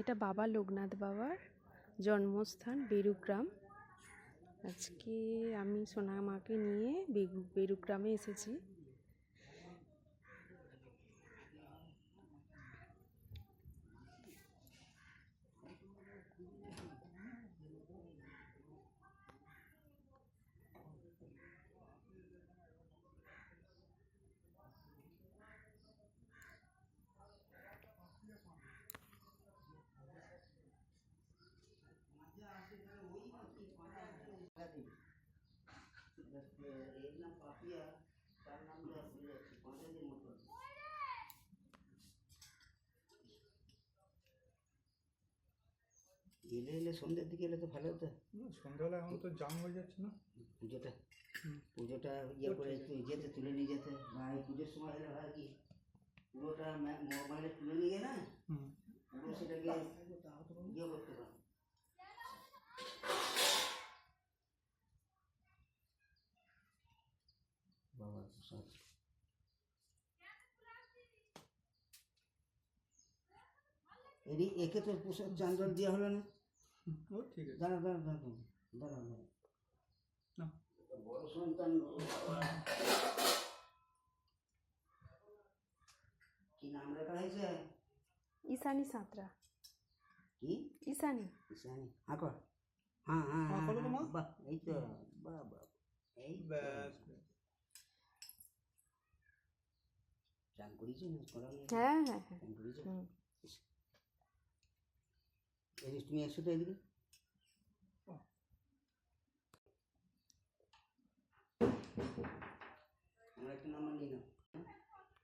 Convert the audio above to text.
এটা বাবা লোকনাথ বাবার জন্মস্থান বেরুগ্রাম। আজকে আমি সোনামাকে নিয়ে বেগু বেরুগ্রামে এসেছি। এর নাম পাপিয়া তার নাম দেওয়া এলে এলে সন্ধ্যের দিকে এলে তো ভালো হতো। না, সন্ধ্যাবেলা এখন তো জাম হয়ে যাচ্ছে না। পুজোটা পুজোটা ইয়ে করে তুই যেতে তুলে নিয়ে যেতে। বা এই পুজোর সময় হলে হয় কি পুরোটা মোবাইলে তুলে নিয়ে না? হুম। পুরো সেটাকে ইয়ে করতে এরই একে তো পোশাক চান্দল দেওয়া হলো না। ও ঠিক আছে। দাঁড়া দাঁড়া দাঁড়া দাঁড়া দাঁড়া না। বড় সন্তান কি নাম লেখা হয়েছে? ঈশানী সাঁতরা। কি? ঈশানী ইসানি। হ্যাঁ হ্যাঁ হ্যাঁ, হ্যাঁ বলো তো মা। বাহ এই তো বাহ বাহ। এই। ব্যাস ব্যাস। চান করিয়েছি না করা নেই? হ্যাঁ হ্যাঁ হ্যাঁ হুম তুমি এসো তো এদিকে আমার একটা নাম্বার নিয়ে নাও